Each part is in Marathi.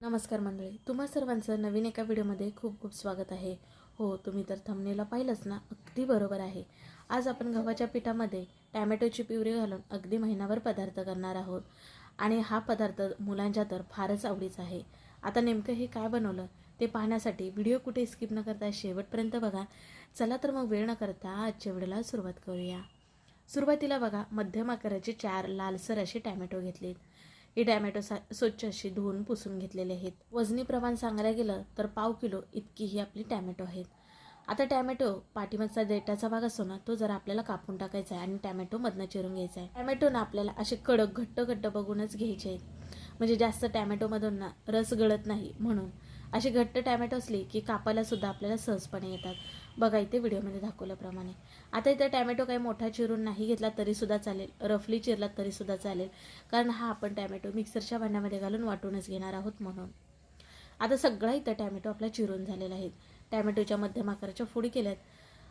नमस्कार मंडळी तुम्हा सर्वांचं नवीन एका व्हिडिओमध्ये खूप खूप स्वागत आहे. हो तुम्ही तर थंबनेला पाहिलंच ना अगदी बरोबर आहे. आज आपण गव्हाच्या पिठामध्ये टॅमॅटोची प्युरी घालून अगदी महिनाभर पदार्थ करणार आहोत. आणि हा पदार्थ मुलांच्या तर फारच आवडीचा आहे. आता नेमकं हे काय बनवलं ते पाहण्यासाठी व्हिडिओ कुठे स्किप न करता शेवटपर्यंत बघा. चला तर मग वेळ न करता आजच्या व्हिडिओला सुरुवात करूया. सुरुवातीला बघा मध्यम आकाराचे चार लालसर असे टॅमॅटो घेतलेत. ही टॅमॅटो सा स्वच्छ अशी धुवून पुसून घेतलेले आहेत. वजनी प्रमाण सांगायला गेलं तर पाव किलो इतकी ही आपली टॅमॅटो आहेत. आता टॅमॅटो पाठीमागचा देटाचा भाग असतो ना तो जरा आपल्याला कापून टाकायचा आहे आणि टॅमॅटो मधनं चिरून घ्यायचा आहे. टॅमॅटो ना आपल्याला असे कडक घट्ट घट्ट बघूनच घ्यायचे आहेत. म्हणजे जास्त टॅमॅटोमधून ना रस गळत नाही म्हणून. असे घट्ट टॅमॅटो असली की कापायला सुद्धा आपल्याला सहजपणे येतात. बघा इथे व्हिडिओमध्ये दाखवल्याप्रमाणे. आता इथं टॅमॅटो काही मोठा चिरून नाही घेतला तरीसुद्धा चालेल. रफली चिरला तरीसुद्धा चालेल. कारण हा आपण टॅमॅटो मिक्सरच्या भांड्यामध्ये घालून वाटूनच घेणार आहोत म्हणून. आता सगळा इथं टॅमॅटो आपला चिरून झालेला आहे. टॅमॅटोच्या मध्यम आकाराच्या फोडी केल्यात.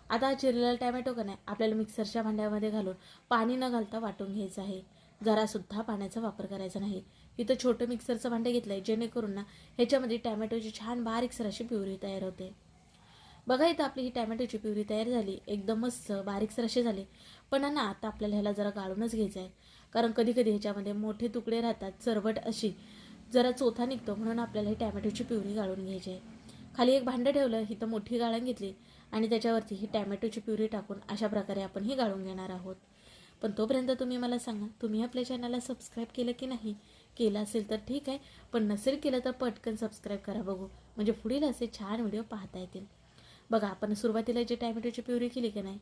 आता चिरलेला टॅमॅटो का नाही आपल्याला मिक्सरच्या भांड्यामध्ये घालून पाणी न घालता वाटून घ्यायचं आहे. जरासुद्धा पाण्याचा वापर करायचा नाही. इथं छोटं मिक्सरचं भांडं घेतलं आहे जेणेकरून ना ह्याच्यामध्ये टॅमॅटोची छान बारीकसर अशी प्युरी तयार होते. बघा इथं आपली ही टॅमॅटोची प्युरी तयार झाली. एकदम मस्त बारीकसर असे झाले. पण ना आता आपल्याला ह्याला जरा गाळूनच घ्यायचं आहे कारण कधी कधी ह्याच्यामध्ये मोठे तुकडे राहतात चरवट अशी. जरा चोथा निघतो म्हणून आपल्याला ही टॅमॅटोची प्युरी गाळून घ्यायची आहे खाली एक भांडं ठेवलं ही तर मोठी गाळण घेतली आणि त्याच्यावरती ही टॅमॅटोची प्युरी टाकून अशा प्रकारे आपण ही गाळून घेणार आहोत. पण तोपर्यंत तुम्ही मला सांगा तुम्ही आपल्या चॅनलला सबस्क्राईब केलं की नाही? केलं असेल तर ठीक आहे पण नसेल केलं तर पटकन सबस्क्राईब करा बघू. म्हणजे पुढील असे छान व्हिडिओ पाहता येतील. बघा आपण सुरुवातीला जी टॅमॅटोची प्युरी केली की नाही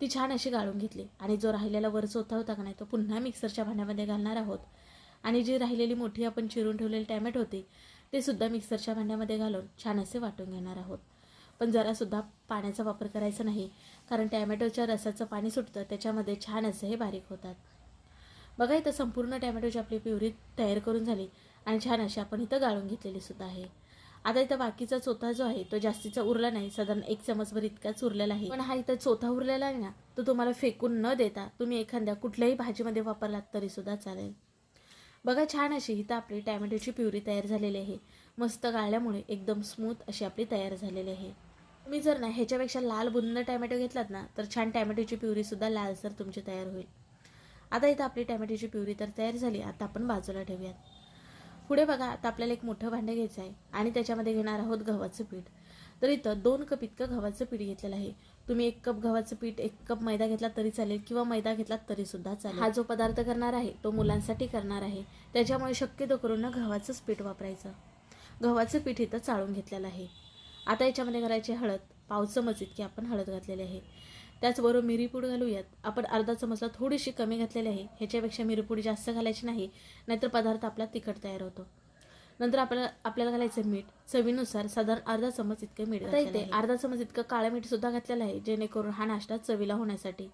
ती छान अशी गाळून घेतली. आणि जो राहिलेला वर चोथा होता का नाही तो पुन्हा मिक्सरच्या भांड्यामध्ये घालणार आहोत. आणि जी राहिलेली मोठी आपण चिरून ठेवलेली टॅमॅटो होती ते सुद्धा मिक्सरच्या भांड्यामध्ये घालून छान असे वाटून घेणार आहोत. पण जरासुद्धा पाण्याचा वापर करायचा नाही कारण टॅमॅटोच्या रसाचं पाणी सुटतं त्याच्यामध्ये छान असे हे बारीक होतात. बघा इथं संपूर्ण टॅमॅटोची आपली प्युरी तयार करून झाली आणि छान अशी आपण इथं गाळून घेतलेली सुद्धा आहे. आता इथं बाकीचा चोथा जो आहे तो जास्तीचा उरला नाही. साधारण एक चमचभर इतकाच उरलेला आहे. पण हा इथं चोथा उरलेला आहे ना तो तुम्हाला फेकून न देता तुम्ही एखाद्या कुठल्याही भाजीमध्ये वापरलात तरी सुद्धा चालेल. बघा छान अशी इथं आपली टॅमॅटोची प्युरी तयार झालेली आहे. मस्त गाळल्यामुळे एकदम स्मूथ अशी आपली तयार झालेली आहे. तुम्ही जर ना ह्याच्यापेक्षा लाल बुंद टॅमॅटो घेतलात ना तर छान टॅमॅटोची प्युरीसुद्धा लालसर तुमची तयार होईल. आता इथं आपली टॅमॅटोची प्युरी तर तयार झाली आता आपण बाजूला ठेवूयात. पुढे बघा आता आपल्याला एक मोठं भांडं घ्यायचं आहे आणि त्याच्यामध्ये घेणार आहोत गव्हाचं पीठ. तर इथं दोन कप इतकं गव्हाचं पीठ घेतलेलं आहे. तुम्ही एक कप गव्हाचं पीठ एक कप मैदा घेतला तरी चालेल किंवा मैदा घेतला तरी सुद्धा चालेल. हा जो पदार्थ करणार आहे तो मुलांसाठी करणार आहे. त्याच्यामुळे शक्यतो करून ना गव्हाचंच पीठ वापरायचं. गव्हाचं पीठ इथं चाळून घेतलेलं आहे. आता याच्यामध्ये करायची हळद. पाव चमच इतकी आपण हळद घातलेली आहे. त्याचबरोबर मिरीपूड घालूयात. आपण अर्धा चमचला थोडीशी कमी घातलेली आहे. ह्याच्यापेक्षा मिरीपूड जास्त घालायची नाही. नाहीतर पदार्थ आपला तिखट तयार होतो. नंतर आपल्याला आपल्याला घालायचं मीठ. चवीनुसार साधारण अर्धा चमच इतकं मीठ इथे अर्धा चमच इतकं काळं मीठ सुद्धा घातलेलं आहे जेणेकरून हा नाश्ता चवीला होण्यासाठी.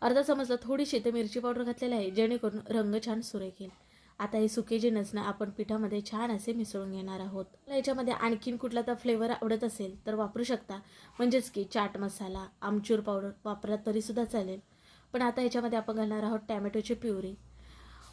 अर्धा चमचला थोडीशी इथे मिरची पावडर घातलेली आहे जेणेकरून रंग छान सुरेख येईल. आता हे सुके जिनस नसणं आपण पिठामध्ये छान असे मिसळून घेणार आहोत. मला याच्यामध्ये आणखीन कुठला तर फ्लेवर आवडत असेल तर वापरू शकता. म्हणजेच की चाट मसाला आमचूर पावडर वापरला तरीसुद्धा चालेल. पण आता याच्यामध्ये आपण घालणार आहोत टॅमॅटोची प्युरी.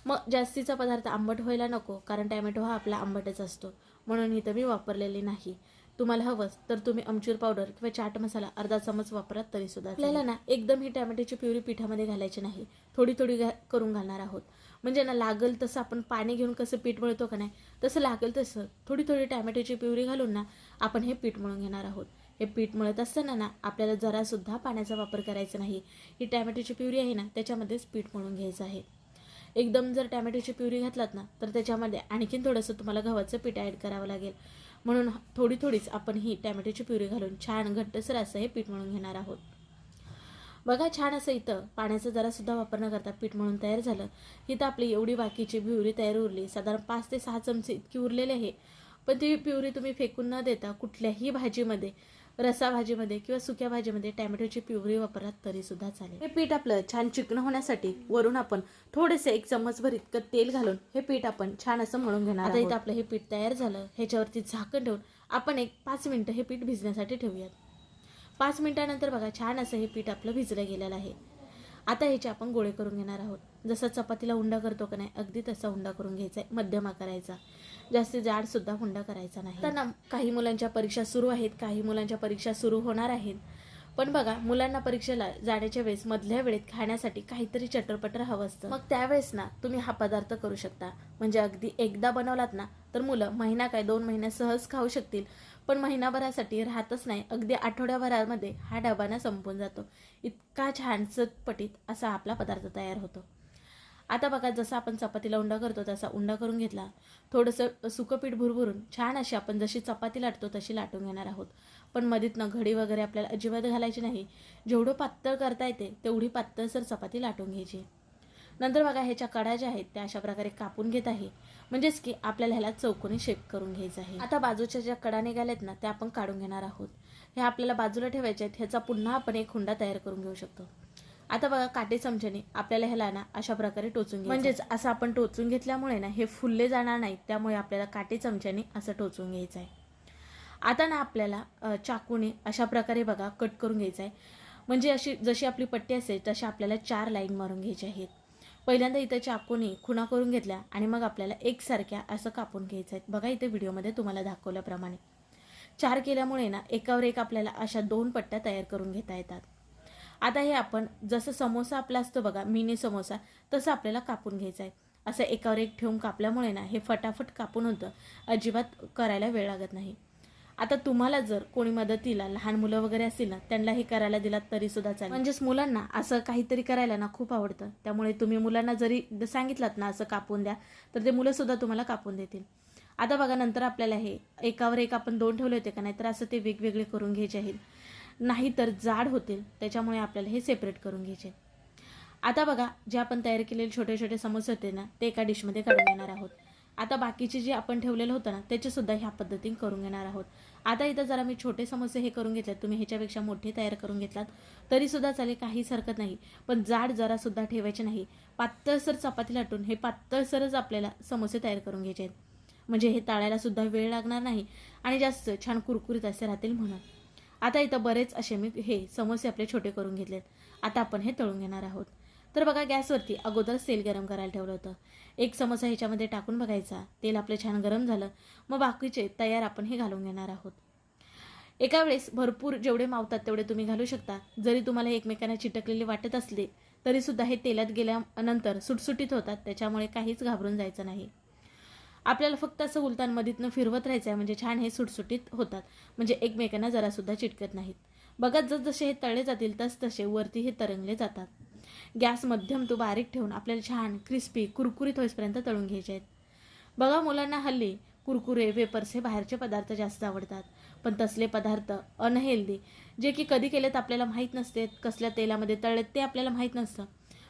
मग जास्तीचा पदार्थ आंबट व्हायला नको कारण टॅमॅटो हा आपला आंबटच असतो. म्हणून इथं मी वापरलेली नाही. तुम्हाला हवंच तर तुम्ही आमचूर पावडर किंवा चाट मसाला अर्धा चमच वापरात तरी सुद्धा आपल्याला ना एकदम ही टॅमॅटोची प्युरी पिठामध्ये घालायची नाही. थोडी थोडी घा करून घालणार आहोत. म्हणजे ना लागल तसं आपण पाणी घेऊन कसं पीठ मळतो का नाही तसं लागेल तसं थोडी थोडी टॅमॅटोची प्युरी घालून ना आपण हे पीठ मळून घेणार आहोत. हे पीठ मळत असताना ना आपल्याला जरासुद्धा पाण्याचा वापर करायचा नाही. ही टॅमॅटोची प्युरी आहे ना त्याच्यामध्येच पीठ मळून घ्यायचं आहे. एकदम जर टॅमॅटोची प्युरी घातलात ना तर त्याच्यामध्ये आणखीन थोडंसं तुम्हाला गव्हाचं पीठ ॲड करावं लागेल. म्हणून थोडी थोडीच आपण ही टॅमॅटोची प्युरी घालून छान घट्टसर असं हे पीठ म्हणून घेणार आहोत. बघा छान असं इथं. पाण्याचा जरासुद्धा वापर न करता पीठ म्हणून तयार झालं. इथं आपली एवढी बाकीची प्युरी तयार उरली. साधारण पाच ते सहा चमचे इतकी उरलेली आहे. पण ती प्युरी तुम्ही फेकून न देता कुठल्याही भाजीमध्ये रसा भाजीमध्ये किंवा सुक्या भाजीमध्ये टॅमॅटोची प्युरी वापरलात तरी सुद्धा चालेल. हे पीठ आपलं छान चिकन होण्यासाठी वरून आपण थोडेसे एक चम्मचभर इतकं तेल घालून हे पीठ आपण छान असं मळून घेणार आता इथं आपलं हे पीठ तयार झालं. ह्याच्यावरती झाकण ठेवून आपण एक पाच मिनटं हे पीठ भिजण्यासाठी ठेवूयात. पाच मिनिटानंतर बघा छान असं हे पीठ आपलं भिजलं गेलेलं आहे. आता ह्याचे आपण गोळे करून घेणार आहोत. जसं चपातीला हुंडा करतो का नाही अगदी तसा हुंडा करून घ्यायचा आहे मध्यम आकारायचा जास्ती जाडसुद्धा हुंडा करायचा नाही. त्यांना काही मुलांच्या परीक्षा सुरू आहेत काही मुलांच्या परीक्षा सुरू होणार आहेत. पण बघा मुलांना परीक्षेला जाण्याच्या वेळेस मधल्या वेळेत खाण्यासाठी काहीतरी चटरपटर हवं असतं. मग त्यावेळेस ना तुम्ही हा पदार्थ करू शकता. म्हणजे अगदी एकदा बनवलात ना तर मुलं महिना काय दोन महिने सहज खाऊ शकतील. पण महिनाभरासाठी राहतच नाही. अगदी आठवड्याभरामध्ये हा डबाना संपून जातो. इतका छान चटपटीत असा आपला पदार्थ तयार होतो. आता बघा जसं आपण चपातीला उंडा करतो तसा उंडा करून घेतला. थोडंसं सुकं पीठ भुरभुरून छान अशी आपण जशी चपाती लाटतो तशी लाटून घेणार आहोत. पण मधीतनं घडी वगैरे आपल्याला अजिबात घालायची नाही. जेवढं पातळ करता येते तेवढी पातळसर चपाती लाटून घ्यायची. नंतर बघा ह्याच्या कडा ज्या आहेत त्या अशा प्रकारे कापून घेत आहे. म्हणजेच की आपल्याला ह्याला चौकोनी शेप करून घ्यायचा आहे. आता बाजूच्या ज्या कडा निघाल्यात ना त्या आपण काढून घेणार आहोत. ह्या आपल्याला बाजूला ठेवायचे आहेत ह्याचा पुन्हा आपण एक हुंडा तयार करून घेऊ शकतो. आता बघा काटे चमच्याने आपल्याला ह्याला ना अशा प्रकारे टोचून म्हणजेच असं आपण टोचून घेतल्यामुळे ना हे फुलले जाणार नाहीत त्यामुळे आपल्याला काटे चमच्याने असं टोचून घ्यायचं आहे. आता ना आपल्याला चाकूने अशा प्रकारे बघा कट करून घ्यायचं आहे म्हणजे अशी जशी आपली पट्टी असेल तशी आपल्याला चार लाईन मारून घ्यायच्या आहेत. पहिल्यांदा इथं चाकूने खुणा करून घेतल्या आणि मग आपल्याला एकसारख्या असं कापून घ्यायचं आहे बघा इथे व्हिडिओमध्ये तुम्हाला दाखवल्याप्रमाणे. चार केल्यामुळे ना एकावर एक आपल्याला अशा दोन पट्ट्या तयार करून घेता येतात. आता हे आपण जसं समोसा आपला असतो बघा मिनी समोसा तसं आपल्याला कापून घ्यायचा आहे असं एकावर एक ठेवून कापल्यामुळे ना हे फटाफट कापून होतं. अजिबात करायला वेळ लागत नाही. आता तुम्हाला जर कोणी मदतीला लहान मुलं वगैरे असतील ना त्यांना हे करायला दिलात तरी सुद्धा चालेल. म्हणजेच मुलांना असं काहीतरी करायला ना खूप आवडतं. त्यामुळे तुम्ही मुलांना जरी सांगितलात ना असं कापून द्या तर ते मुलं सुद्धा तुम्हाला कापून देतील. आता बघा नंतर आपल्याला हे एकावर एक आपण दोन ठेवले होते का नाहीतर असं ते वेगवेगळे करून घ्यायचे आहेत. नाही तर जाड होतील त्याच्यामुळे आपल्याला हे सेपरेट करून घ्यायचे आता बघा जे आपण तयार केलेले छोटे छोटे समोसे होते ना ते एका डिशमध्ये काढून घेणार आहोत. आता बाकीचे जे आपण ठेवलेलं होतं ना त्याचेसुद्धा ह्या पद्धतीने करून घेणार आहोत. आता इथं जरा मी छोटे समोसे हे करून घेतलेत. तुम्ही ह्याच्यापेक्षा मोठे तयार करून घेतलात. तरीसुद्धा चालेल काहीच हरकत नाही. पण जाड जरासुद्धा ठेवायचे नाही. पातळसर चपाती लाटून हे पातळसरच आपल्याला समोसे तयार करून घ्यायचे आहेत. म्हणजे हे ताळायला सुद्धा वेळ लागणार नाही आणि जास्त छान कुरकुरीत असे राहतील म्हणून. आता इथं बरेच असे मी हे समोसे आपले छोटे करून घेतलेत. आता आपण हे तळून घेणार आहोत. तर बघा गॅसवरती अगोदर तेल गरम करायला ठेवलं होतं. एक समोसा ह्याच्यामध्ये टाकून बघायचा. तेल आपलं छान गरम झालं. मग बाकीचे तयार आपण हे घालून घेणार आहोत. एका वेळेस भरपूर जेवढे मावतात तेवढे तुम्ही घालू शकता. जरी तुम्हाला एकमेकांना चिटकलेले वाटत असले तरीसुद्धा हे तेलात गेल्यानंतर सुटसुटीत होतात. त्याच्यामुळे काहीच घाबरून जायचं नाही. आपल्याला फक्त असं उलतानमधीतनं फिरवत राहायचं आहे म्हणजे छान हे सुटसुटीत होतात. म्हणजे एकमेकांना जरासुद्धा चिटकत नाहीत. बघत जस जसे हे तळले जातील तसतसे वरती हे तरंगले जातात. गॅस मध्यम तो बारीक ठेवून आपल्याला छान क्रिस्पी कुरकुरीत होईपर्यंत तळून घ्यायचे आहेत. बघा मुलांना हल्ली कुरकुरे वेपर्स हे बाहेरचे पदार्थ जास्त आवडतात. पण तसले पदार्थ अनहेल्दी जे की कधी केलेत आपल्याला माहीत नसते कसल्या तेलामध्ये तळलेत ते आपल्याला माहीत नसतं.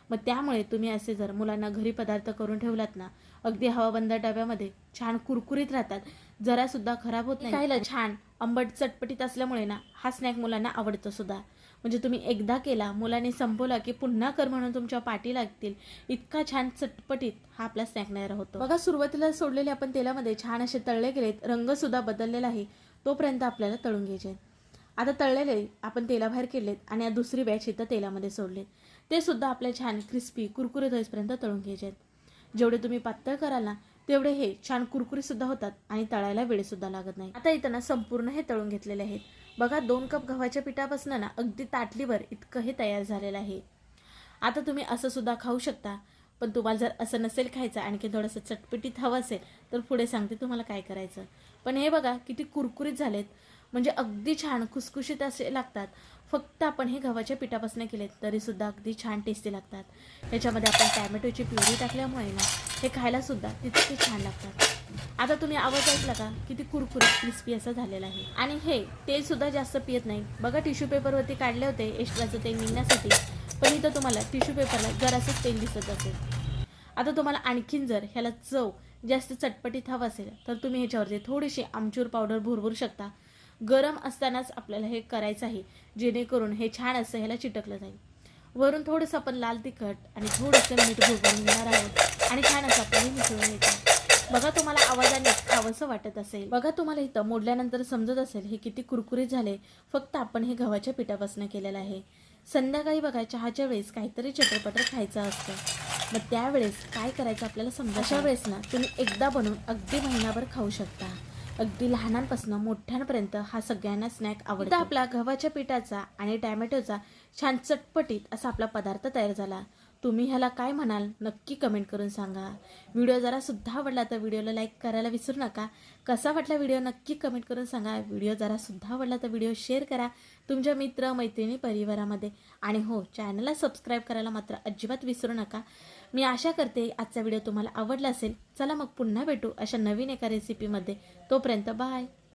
मग त्यामुळे तुम्ही असे जर मुलांना घरी पदार्थ करून ठेवलात ना अगदी हवाबंद डब्यामध्ये छान कुरकुरीत राहतात. जरासुद्धा खराब होत नाही. छान आंबट चटपटीत असल्यामुळे ना हा स्नॅक मुलांना आवडतो सुद्धा. म्हणजे तुम्ही एकदा केला मुलाने संपवला की पुन्हा कर म्हणून तुमच्या पाठी लागतील. इतका छान चटपटीत हा आपला स्नॅक नाही होतो बघा सुरुवातीला सोडलेले आपण तेलामध्ये छान असे तळले गेलेत. रंग सुद्धा बदललेला आहे. तोपर्यंत आपल्याला तळून घ्यायचे आहेत. आता तळलेले आपण तेलाबाहेर केलेत आणि दुसरी बॅच इथं तेलामध्ये सोडलेत. ते सुद्धा आपल्या छान क्रिस्पी कुरकुरीत होईपर्यंत तळून घ्यायचे आहेत. जेवढे तुम्ही पातळ कराल ना तेवढे हे छान कुरकुरीसुद्धा होतात आणि तळायला वेळ सुद्धा लागत नाही. आता इथं ना संपूर्ण हे तळून घेतलेले आहेत. बघा दोन कप गव्हाच्या पिठापासून ना अगदी ताटलीवर इतकं हे तयार झालेलं आहे. आता तुम्ही असं सुद्धा खाऊ शकता पण तुम्हाला जर असं नसेल खायचं आणखी थोडंसं चटपटीत हवं असेल तर पुढे सांगते तुम्हाला काय करायचं. पण हे बघा किती कुरकुरीत झालेत. म्हणजे अगदी छान खुसखुशीत असे लागतात. फक्त आपण हे गव्हाच्या पिठापासून केलेत तरीसुद्धा अगदी छान टेस्टी लागतात. याच्यामध्ये आपण टॅमॅटोची प्युरी टाकल्यामुळे ना हे खायला सुद्धा तितके छान लागतात. आता तुम्ही आवाज ऐकला का? किती कुरकुरीत क्रिस्पी असं झालेलं आहे. आणि हे तेल सुद्धा जास्त पियत नाही. बघा टिश्यू पेपरवरती काढले होते एक्स्ट्राचं तेल निघण्यासाठी. पण इथं तुम्हाला टिश्यू पेपरला जरासं तेल दिसत असेल. आता तुम्हाला आणखीन जर ह्याला चव जास्त चटपटीत हवं असेल तर तुम्ही ह्याच्यावरती थोडीशी आमचूर पावडर भरभरू शकता. गरम असतानाच आपल्याला हे करायचं आहे जेणेकरून हे छान असं ह्याला चिटकलं जाईल. वरून थोडंसं आपण लाल तिखट आणि थोडंसं मीठ भोगून घेणार आहोत आणि छान असं आपल्याला मिसळून घ्यायचं बघा तुम्हाला आवाजाने खावंसं वाटत असेल. बघा तुम्हाला इथं मोडल्यानंतर समजत असेल हे किती कुरकुरीत झाले. फक्त आपण हे गव्हाच्या पिठापासून केलेलं आहे. संध्याकाळी बघा चहाच्या वेळेस काहीतरी चटरपटर खायचं असतं. मग त्यावेळेस काय करायचं आपल्याला समजा अशा वेळेस ना तुम्ही एकदा बनवून अगदी महिनाभर खाऊ शकता. अगदी लहानांपासून मोठ्यांपर्यंत हा सगळ्यांना स्नॅक आवडतो. आपला गव्हाच्या पिठाचा आणि टॅमॅटोचा छान चटपटीत असा आपला पदार्थ तयार झाला. तुम्ही ह्याला काय म्हणाल नक्की कमेंट करून सांगा. व्हिडिओ जरा सुद्धा आवडला तर व्हिडिओला लाईक करायला विसरू नका. कसा वाटला व्हिडिओ नक्की कमेंट करून सांगा. व्हिडिओ जरा सुद्धा आवडला तर व्हिडिओ शेअर करा तुमच्या मित्र मैत्रिणी परिवारामध्ये. आणि हो चॅनलला सबस्क्राईब करायला मात्र अजिबात विसरू नका. मी आशा करते आजचा व्हिडिओ तुम्हाला आवडला असेल. चला मग पुन्हा भेटू अशा नवीन एका रेसिपीमध्ये तोपर्यंत बाय